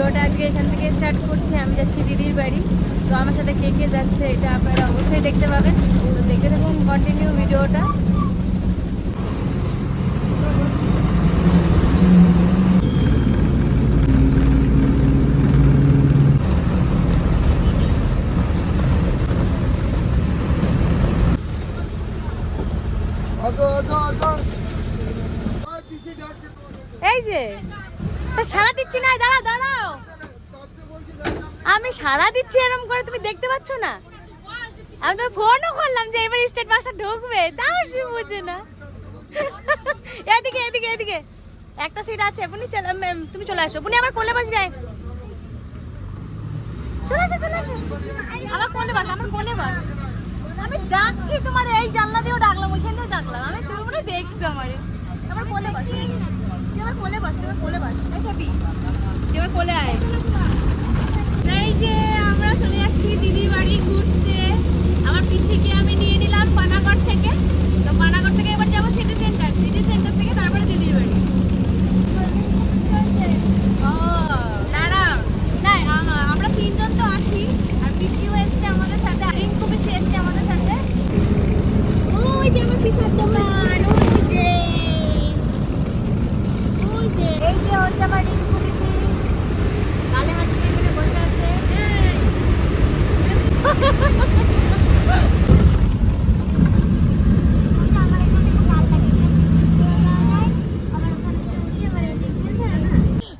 ভিডিওটা আজকে এখান থেকে স্টার্ট করছি। আমি যাচ্ছি দিদির বাড়ি। তো আমার সাথে কে কে যাচ্ছে এটা আপনারা অবশ্যই দেখতে পাবেন। তো দেখতে থাকুন কন্টিনিউ ভিডিওটা। এই যে সারা দিচ্ছি না, দাঁড়াও দাঁড়াও। আমি সারা দিচ্ছি এরকম করে তুমি দেখতে পাচ্ছ না? আমি তোর ফোনও করলাম যে এবার স্টেট বাসটা ঢুকবে। তাও সে বুঝে না। এদিকে এদিকে এদিকে। একটা সিট আছে। উম, তুমি চলে আসো। উনি আমার কোলে বসবে চলে আসো চলে আসো। আমার কোলে বস আমার কোলে বস। আমি ডাকছি তোমার এই জানলা দিয়েও ডাকলাম ওইখান দিয়ে ডাকলাম। আমি তুমি মনে দেখছ আমারে। আমার কোলে বস। আমার কোলে বস তুই আমার কোলে বস। এই কপি তুই আমার কোলে আয়। এই যে আমরা চলে যাচ্ছি দিদির বাড়ি ঘুরতে। আমার পিসিকে আমি নিয়ে নিলাম পানাগড় থেকে। তো পানাগড় থেকে এবার যাব সিটি সেন্টার সিটি সেন্টার থেকে তারপরে দিদির বাড়ি। ও দাঁড়াও না আম- আমরা তিনজন তো আছি আর পিসিও এসছে আমাদের সাথে আর রিঙ্কু পিসি এসছে আমাদের সাথে ওই যে আমার পিসার দোকান ওই যে ওই যে এই যে হচ্ছে আমার রিঙ্কু পিসি গালে হাত দিয়ে এখানে বসে আছে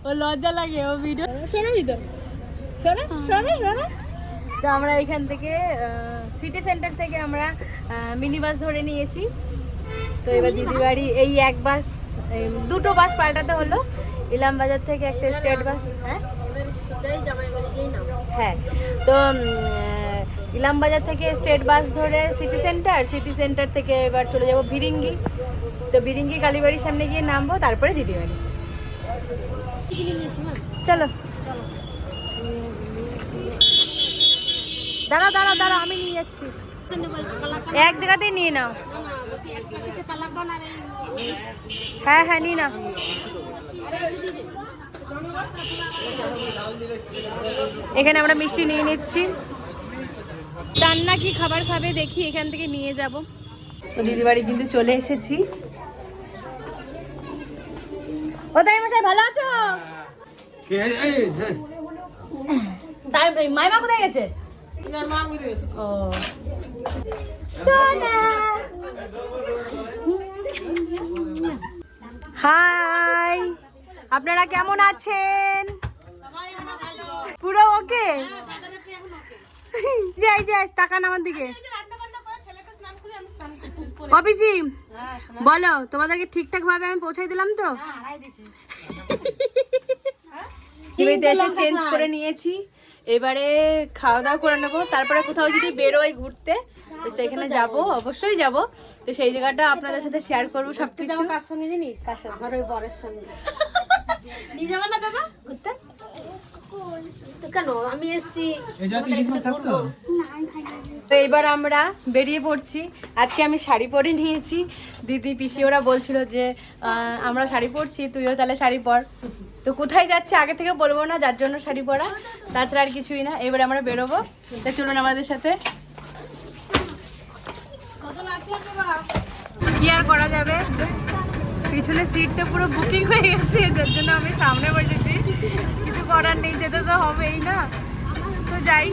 ও লজ্জা লাগে ও ভিডিও শোনাবি তো শোনা শোনা শোনা। তো আমরা এখান থেকে সিটি সেন্টার থেকে আমরা মিনি বাস ধরে নিয়েছি। তো এবার দিদি বাড়ি এই এক বাস দুটো বাস পাল্টাতে হলো। ইলাম বাজার থেকে একটা স্টেট বাস হ্যাঁ? হ্যাঁ। তো ইলাম বাজার থেকে স্টেট বাস ধরে সিটি সেন্টার সিটি সেন্টার থেকে এবার চলে যাব ভিরিঙ্গি। তো ভিরিঙ্গি কালীবাড়ির সামনে গিয়ে নামবো তারপরে দিদি বাড়ি। চলো। দাঁড়াও দাঁড়াও দাঁড়াও, আমি নিয়ে যাচ্ছি। এক জায়গাতেই নিয়ে নাও। হ্যাঁ হ্যাঁ নিয়ে নাও। এখানে আমরা মিষ্টি নিয়ে নিচ্ছি। রান্না কি খাবার খাবে দেখি, এখান থেকে নিয়ে যাব। তো দিদি বাড়ি কিন্তু চলে এসেছি। ও তাই মশাই ভালো আছো তাই মাইমা কোথায় গেছে? ও। সোনা। হাই। আপনারা কেমন আছেন? পুরো ওকে? যাই যাই তাকান আমার দিকে। অফিসি? বলো তোমাদেরকে ঠিকঠাক ভাবে আমি পৌঁছাই দিলাম তো? এবারে এসে চেঞ্জ করে নিয়েছি। এবারে খাওয়া দাওয়া করে নেব। তারপরে কোথাও যদি বেরোই ঘুরতে তো সেখানে যাব। অবশ্যই যাব। তো সেই জায়গাটা আপনাদের সাথে শেয়ার করব সব কিছু কার সঙ্গে জানিস? ধর ওই বরের সঙ্গে। নিয়ে যাব না দাদা? ঘুরতে? তো কেন? আমি এসছি। তো এবার আমরা বেরিয়ে পড়ছি। আজকে আমি শাড়ি পরে নিয়েছি। দিদি পিসি ওরা বলছিল যে আমরা শাড়ি পরছি তুইও তাহলে শাড়ি পর। তো কোথায় যাচ্ছে আগে থেকে বলব না, যার জন্য শাড়ি পরা। তাছাড়া আর কিছুই না। এবারে আমরা বেরোবো। তা চলুন আমাদের সাথে। কি আর করা যাবে? পিছনে সিট তো পুরো বুকিং হয়ে গেছে, যার জন্য আমি সামনে বসেছি। কিছু করার নেই, যেতে তো হবেই না। তো যাই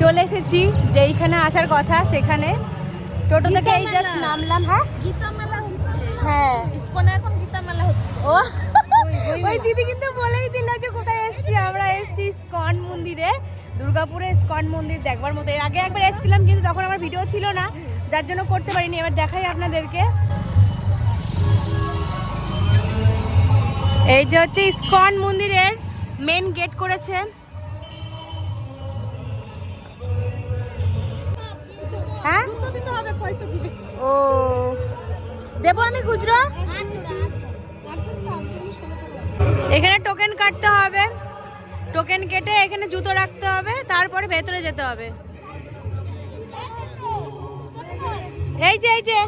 চলে এসেছি যেইখানে আসার কথা সেখানে। টোটো থেকে এই জাস্ট নামলাম হ্যাঁ? গীতা মেলা হচ্ছে। হ্যাঁ। ইসকনে এখন গীতা মেলা হচ্ছে। ও। ওই দিদি কিন্তু বলেই দিল যে কোথায় এসেছি আমরা এসেছি স্কন মন্দিরে দুর্গাপুরে স্কন মন্দির দেখবার মতো। এর আগে একবার এসেছিলাম কিন্তু তখন আমার ভিডিও ছিল না যার জন্য করতে পারিনি। এবার দেখাই আপনাদেরকে। এই যে হচ্ছে ইস্কন মন্দিরের মেন গেট করেছে। ও। দেবো আমি খুচরো? এখানে টোকেন কাটতে হবে। টোকেন কেটে এখানে জুতো রাখতে হবে, তারপরে ভেতরে যেতে হবে। এই যে এই যে।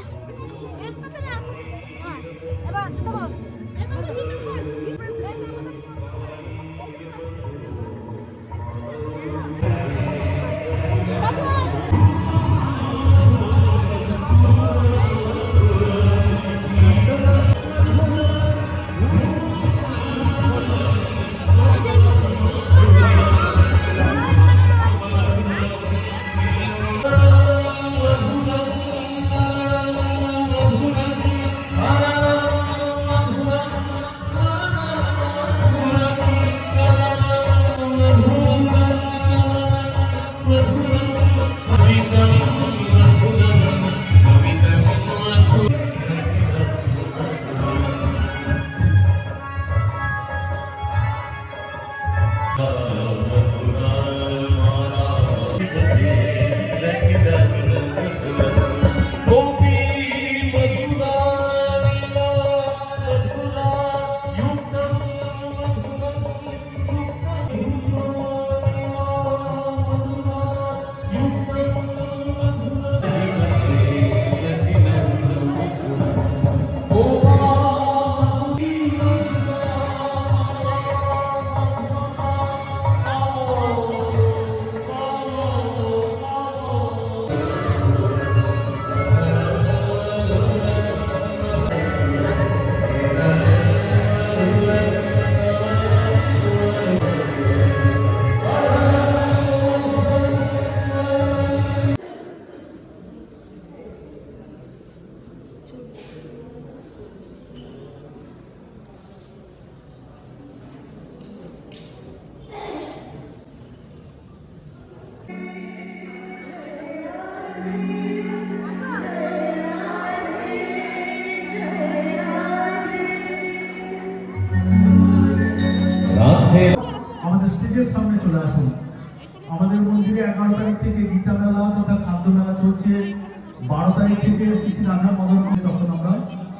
থেকে শ্রী শ্রী রাধা মদন মোহন তখন আমরা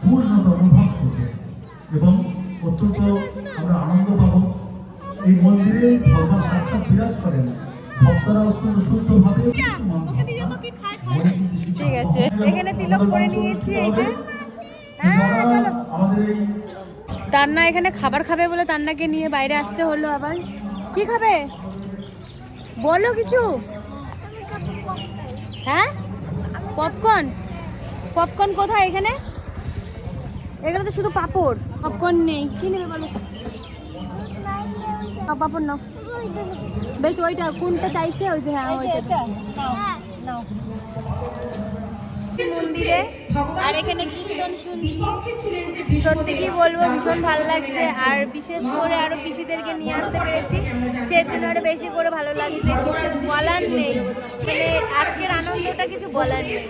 পূর্ণতম ভক্ত এবং অত্যন্ত আমরা আনন্দ পাবো। এই মন্দিরে ভগবান সাক্ষাৎ বিরাজ করেন। ভক্তরা অত্যন্ত শুদ্ধভাবে ঠিক আছে এখানে তিলক করে নিয়েছি এই যে। হ্যাঁ আমাদের এই তান্না এখানে খাবার খাবে বলে তান্নাকে নিয়ে বাইরে আসতে হলো আবার। কি খাবে? বলো কিছু। হ্যাঁ? পপকর্ন? পপকর্ন কোথায় এখানে? এখানে তো শুধু পাপড়। পপকর্ন নেই। কি নেবে বলো? পাপড় নাও। বেশ ওইটা কোনটা চাইছে? ওই যে হ্যাঁ ওইটা। মন্দিরে আর এখানে কীর্তন শুনছি। সত্যি কি বলব ভীষণ ভালো লাগছে। আর বিশেষ করে আরও পিসিদেরকে নিয়ে আসতে পেরেছি। সের জন্য আরও বেশি করে ভালো লাগছে। কিছু বলার নেই। মানে আজকের আনন্দটা কিছু বলার নেই।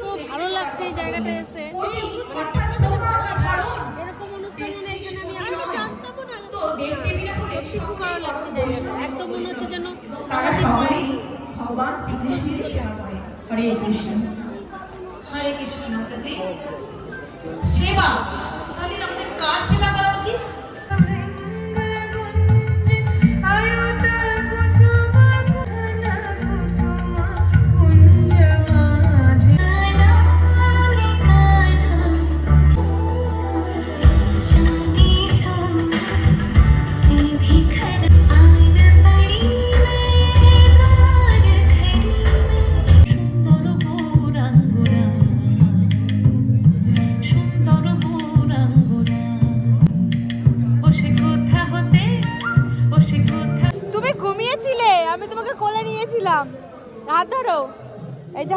তো ভালো লাগছে এই জায়গাটা এসে। এরকম অনুষ্ঠান এখানে আমি আগে জানতামও না। তো সত্যি খুব ভালো লাগছে জায়গাটা। একদম মনে হচ্ছে যেন তারা সবাই ভগবান শ্রীকৃষ্ণের সেবা করে হরে কৃষ্ণ। হরে কৃষ্ণ মাতাজি। সেবা।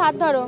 হাত ধরো।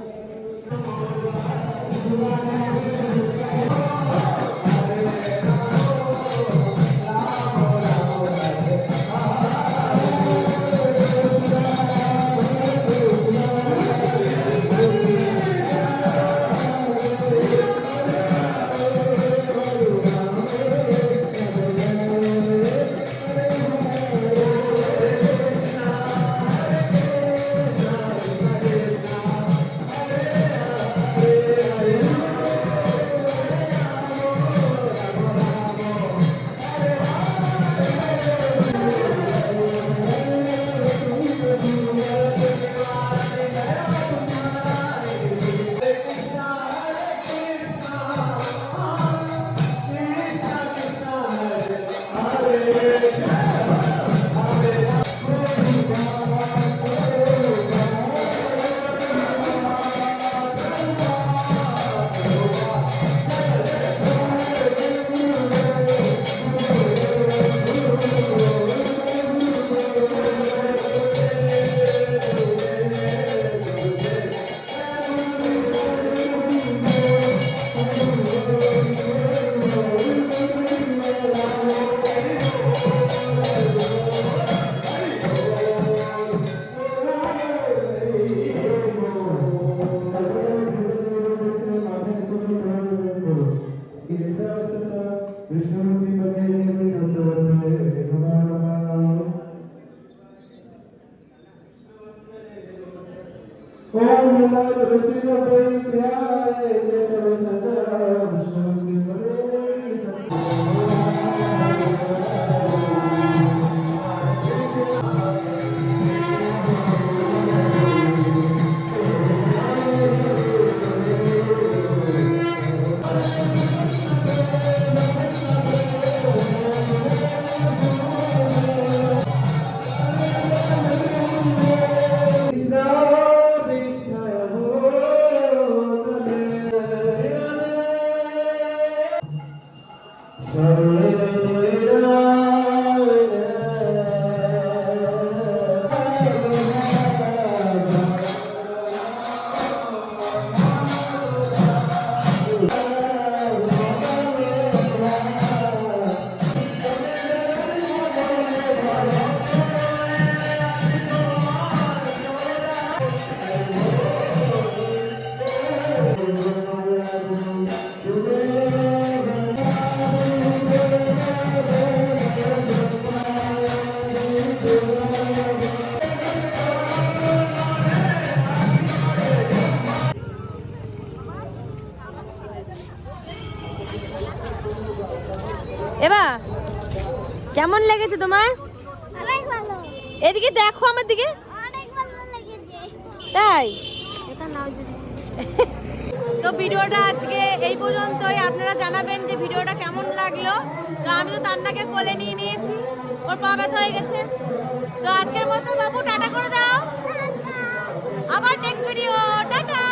কেমন লেগেছে তোমার? এদিকে দেখো আমার দিকে। তাই? তো ভিডিওটা আজকে এই পর্যন্তই। আপনারা জানাবেন যে ভিডিওটা কেমন লাগল। তো আমি তো তান্নাকে কোলে নিয়ে নিয়েছি। ওর পা ব্যথা হয়ে গেছে। তো আজকের মতো বাবু টাটা করে দাও। আবার নেক্সট ভিডিও টাটা।